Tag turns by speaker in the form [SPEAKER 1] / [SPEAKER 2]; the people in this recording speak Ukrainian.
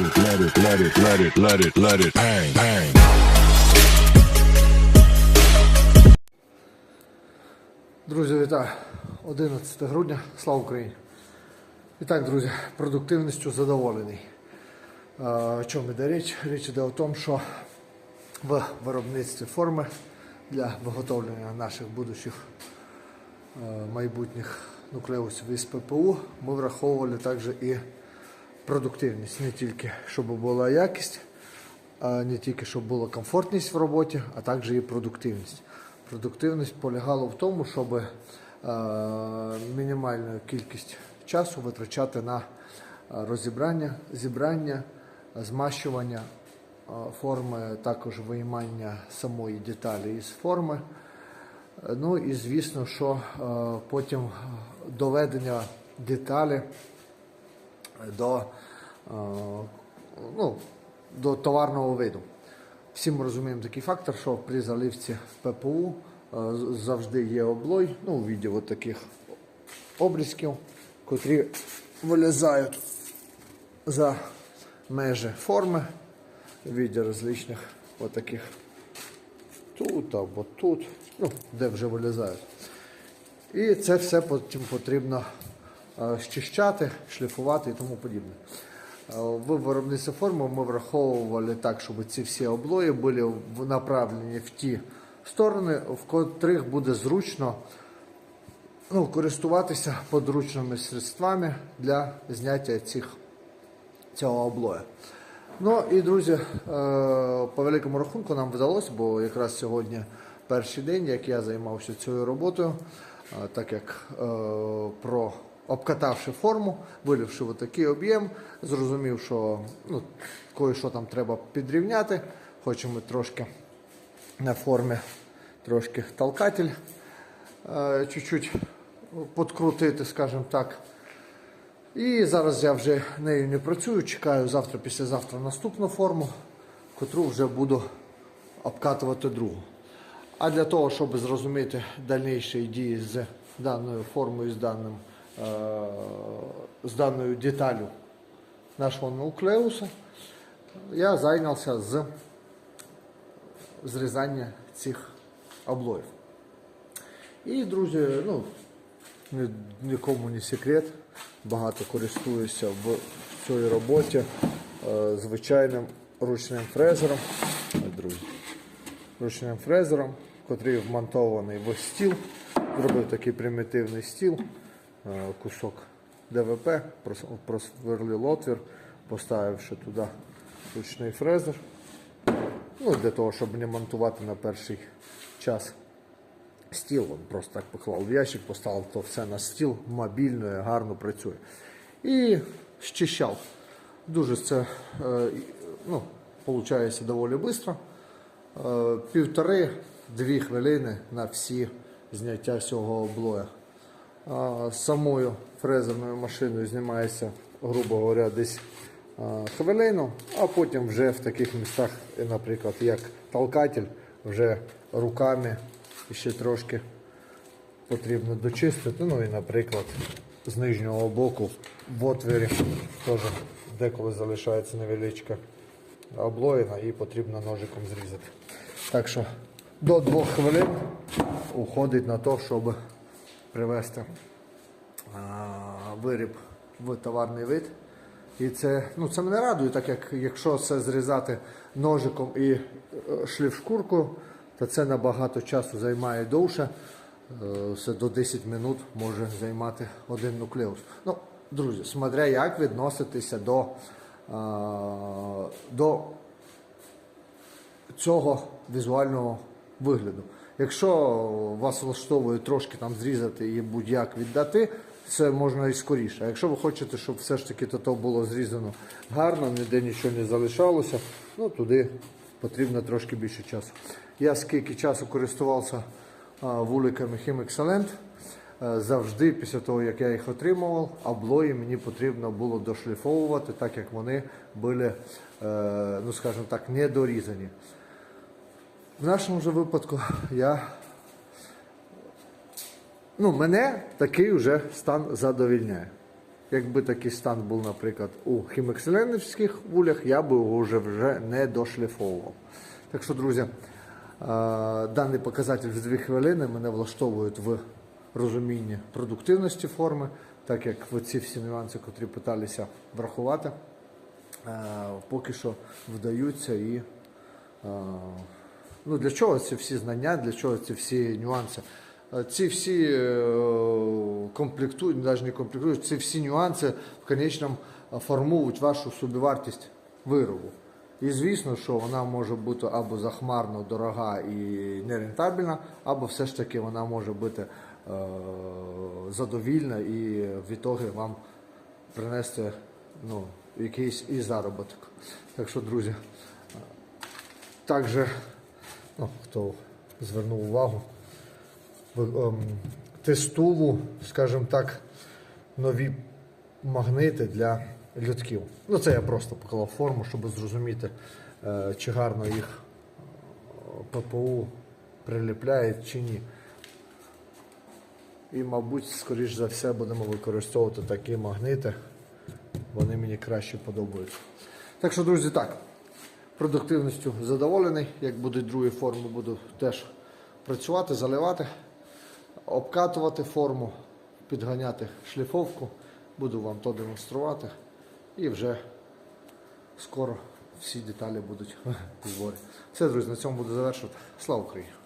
[SPEAKER 1] let it, let it, let it, let it, let it, bang, bang.
[SPEAKER 2] Друзі, вітаю! 11 грудня, слава Україні! І так, друзі, продуктивністю задоволений. О чому йде річ? Річ йде о тому, що в виробництві форми для виготовлення наших будущих майбутніх нуклеусів із ППУ ми враховували також і продуктивність, не тільки щоб була якість, не тільки щоб була комфортність в роботі, а також і продуктивність. Продуктивність полягала в тому, щоб е, мінімальну кількість часу витрачати на е, розібрання, зібрання, змащування е, форми, також виймання самої деталі із форми. Ну і звісно, що потім доведення деталі до, е, ну, до товарного виду. Всі ми розуміємо такий фактор, що при заливці ППУ е, завжди є облой, ну, у віді от таких обрізків, котрі вилізають за межі форми в віді розличних отаких тут або тут, ну, де вже вилізають. І це все потім потрібно щищати, шліфувати і тому подібне. Е, В виробництві форми ми враховували так, щоб ці всі облої були направлені в ті сторони, в котрих буде зручно ну, користуватися подручними средствами для зняття цих, цього облоя. Ну і друзі, е, по великому рахунку нам вдалося, бо якраз сьогодні перший день, як я займався цією роботою, е, так як е, про обкатавши форму, вилівши такий об'єм, зрозумів, що ну, кое-що там треба підрівняти. Хочемо трошки на формі трошки толкатель е, чуть-чуть подкрутити, скажімо так. І зараз я вже нею не працюю, чекаю завтра, післязавтра наступну форму, котру вже буду обкатувати другу. А для того, щоб зрозуміти дальніші дії з даною формою, з, даним, е, з даною деталю нашого нуклеуса, я зайнявся з зрізання цих облоїв. І, друзі, ну, ні- нікому не секрет, багато користуюся в цій роботі е, звичайним ручним фрезером. Друзі, ручним фрезером, котрий вмонтований в стіл. Зробив такий примітивний стіл, е, кусок ДВП, прос- просверлив отвір, поставивши туди ручний фрезер. Ну, для того, щоб не монтувати на перший час стіл, він просто так поклав в ящик, поставив то все на стіл, мобільно, і гарно працює. І щищав. Дуже це е, ну, виходить доволі швидко. Е, Півтори-дві хвилини на всі зняття цього облоя. Самою фрезерною машиною знімається, грубо говоря, десь хвилину, а потім вже в таких містах, наприклад, як толкатель, вже руками ще трошки потрібно дочистити. Ну і, наприклад, з нижнього боку в отвірі теж деколи залишається невеличка облоїна і потрібно ножиком зрізати. Так що до двох хвилин уходить на те, щоб привести виріб в товарний вид. І це, ну, це мене радує, так як якщо це зрізати ножиком і е, шліфшкуркою, то це набагато часу займає довше. Е, Все до 10 минут може займати один нуклеус. Ну, друзі, смотря як відноситися до, до цього візуального вигляду. Якщо вас влаштовує трошки там зрізати і будь-як віддати, це можна і скоріше. А якщо ви хочете, щоб все ж таки то було зрізано гарно, ніде нічого не залишалося, ну туди потрібно трошки більше часу. Я скільки часу користувався вуликами Excellent, е, завжди після того, як я їх отримував, облої мені потрібно було дошліфовувати, так як вони були, е, ну скажімо так, недорізані. В нашому же випадку я. Ну, мене такий вже стан задовільняє. Якби такий стан був, наприклад, у хімекселенівських вулях, я би його вже, вже не дошліфовував. Так що, друзі, е, даний показатель в 2 хвилини мене влаштовують в розумінні продуктивності форми, так як ви ці всі нюанси, котрі питалися врахувати, е, поки що вдаються і. Ну, для чого ці всі знання, для чого ці всі нюанси? Е, Ці всі е, комплектують, навіть не комплектують, ці всі нюанси в конечному е, формують вашу собівартість виробу. І звісно, що вона може бути або захмарно дорога і нерентабельна, або все ж таки вона може бути задовільна і в ітогі вам принести ну, якийсь і заробіток. Так що, друзі, також, ну, хто звернув увагу, ем, тестову, скажімо так, нові магнити для льотків. Ну, це я просто поклав форму, щоб зрозуміти, е, чи гарно їх е, ППУ приліпляє чи ні. І, мабуть, скоріш за все будемо використовувати такі магнити. Вони мені краще подобаються. Так що, друзі, так. Продуктивністю задоволений. Як будуть другі форми, буду теж працювати, заливати, обкатувати форму, підганяти шліфовку. Буду вам то демонструвати. І вже скоро всі деталі будуть в зборі. Все, друзі, на цьому буду завершувати. Слава Україні!